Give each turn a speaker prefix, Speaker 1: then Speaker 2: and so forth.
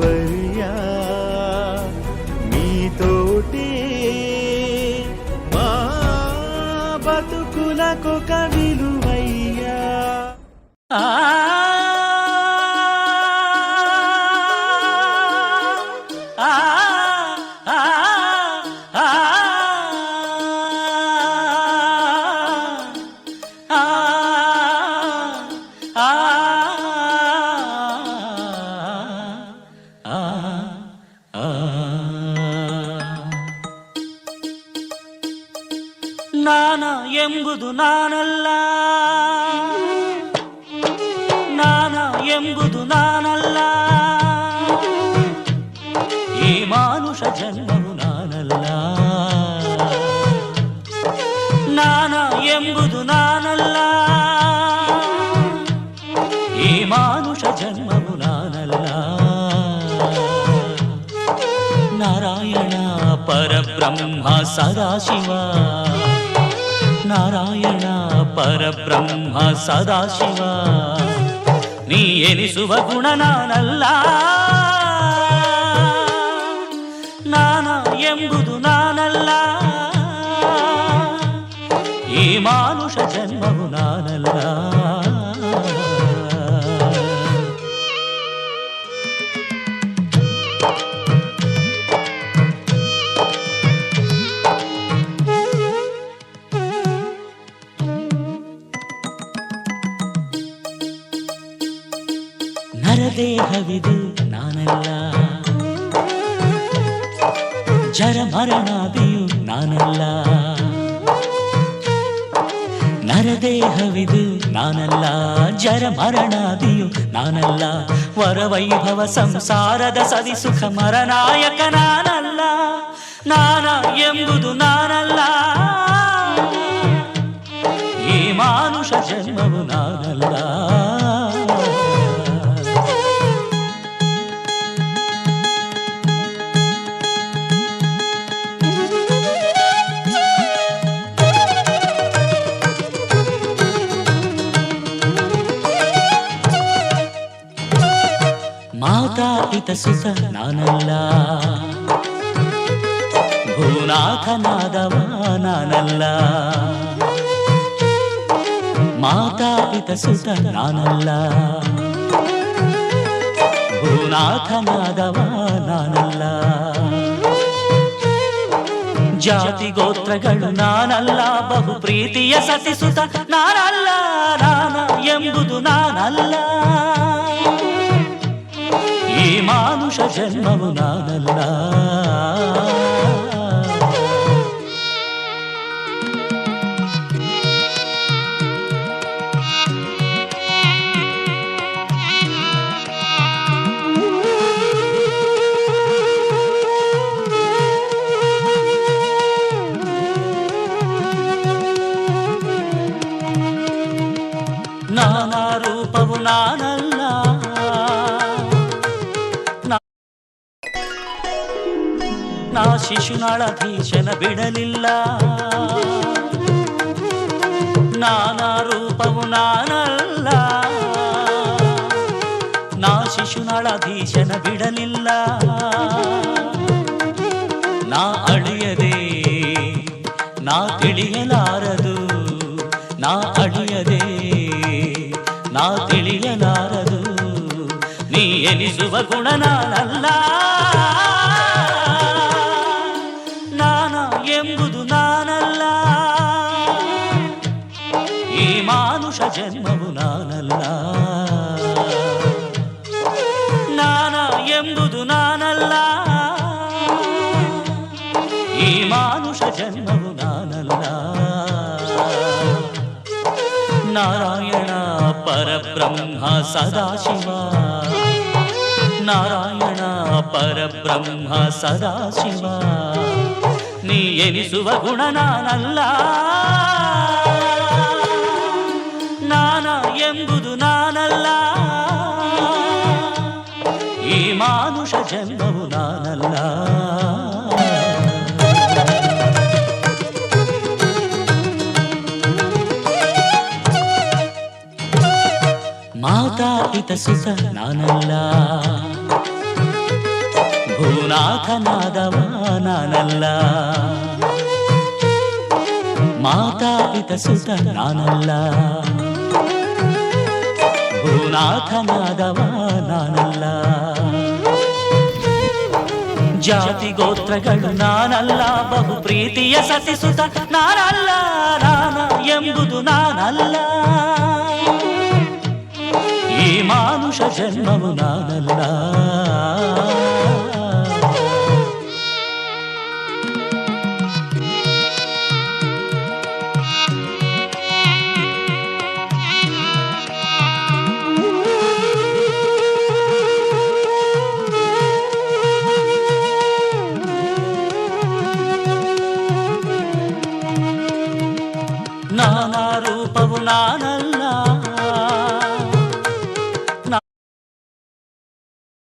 Speaker 1: వర్యా మీతోటే మా బతుకులకొక విలువయ్యా.
Speaker 2: ఆ ನಾನ ಎಂಬುದು ನಾನಲ್ಲ ನಾನ ಎಂಬುದು ನಾನಲ್ಲ ಈ ಮಾನುಷ ಜನ್ಮವು ನಾನಲ್ಲ ನಾನ ಎಂಬುದು ನಾನಲ್ಲ ಪರಬ್ರಹ್ಮ ಸದಾಶಿವ ನಾರಾಯಣ ಪರಬ್ರಹ್ಮ ಸದಾಶಿವ ನೀ ಎನಿಸುವ ಗುಣ ನಾನಲ್ಲ ನಾನ ಎಂಬುದು ನಾನಲ್ಲ ಈ ಮಾನುಷ ನರದೇಹವಿದು ನಾನಲ್ಲ. ಜರ ಮರಣಾದಿಯು ನಾನಲ್ಲ. ನರದೇಹವಿದು ನಾನಲ್ಲ. ಜರ ಮರಣಾದಿಯು ನಾನಲ್ಲ. ವರವೈಭವ ಸಂಸಾರದ ಸವಿ ಸುಖ ಮರನಾಯಕ ನಾನಲ್ಲ. ನಾನ ಎಂಬುದು ನಾನಲ್ಲ. ಈ ಮಾನುಷ ಜನ್ಮವು ನಾನಲ್ಲ. ಮಾತಾ ಪಿತ ಸುತ ನಾನಲ್ಲ ಭೂನಾಥನಾದವ ನಾನಲ್ಲ ಮಾತಾ ಪಿತ ಸುತ ನಾನಲ್ಲ ಭೂನಾಥನಾದವ ನಾನಲ್ಲ ಜಾತಿ ಗೋತ್ರಗಳು ನಾನಲ್ಲ ಬಹು ಪ್ರೀತಿಯ ಸತಿಸುತ ನಾನಲ್ಲ ನಾನ ಎಂಬುದು ನಾನಲ್ಲ ಈ పురుష జన్మము నానన్నా నానా రూపము నానా ನಾ ಶಿಶುನಾಳಧೀಶನ ಬಿಡಲಿಲ್ಲ. ನಾನಾ ರೂಪವು ನಾನಲ್ಲ. ನಾ ಶಿಶುನಾಳಧೀಶನ ಬಿಡಲಿಲ್ಲ. ನಾ ಅಳಿಯದೆ, ನಾ ತಿಳಿಯಲಾರದು. ನಾ ಅಳಿಯದೆ, ನಾ ತಿಳಿಯಲಾರದು. ನೀ ಎನಿಸುವ ಗುಣ ನಾನಲ್ಲ. ಮಾನುಷ ಜನ್ಮವು ನಾನಲ್ಲ ನಾನ ಎಂಬುದು ನಾನಲ್ಲ ಈ ಮಾನುಷ ಜನ್ಮವು ನಾನಲ್ಲ ನಾರಾಯಣ ಪರಬ್ರಹ್ಮ ಸದಾಶಿವ ನಾರಾಯಣ ಪರಬ್ರಹ್ಮ ಸದಾಶಿವ ನೀ ಎನಿಸುವ ಗುಣ ನಾನಲ್ಲ ನಾನ ಎಂಬುದು ನಾನಲ್ಲ ಈ ಮಾನುಷ ಜನ್ಮವು ನಾನಲ್ಲ ಮಾತಾ ಪಿತ ಸುತ ನಾನಲ್ಲ ಭೂನಾಥನಾದವ ನಾನಲ್ಲ ಮಾತಾಪಿತ ಸುತ ನಾನಲ್ಲ ಭೂನಾಥನಾದವ ನಾನಲ್ಲ ಜಾತಿ ಗೋತ್ರಗಳು ನಾನಲ್ಲ ಬಹು ಪ್ರೀತಿಯ ಸತಿಸುತ ನಾನಲ್ಲ ನಾನ ಎಂಬುದು ನಾನಲ್ಲ ಈ ಮಾನುಷ ಜನ್ಮವು ನಾನಲ್ಲ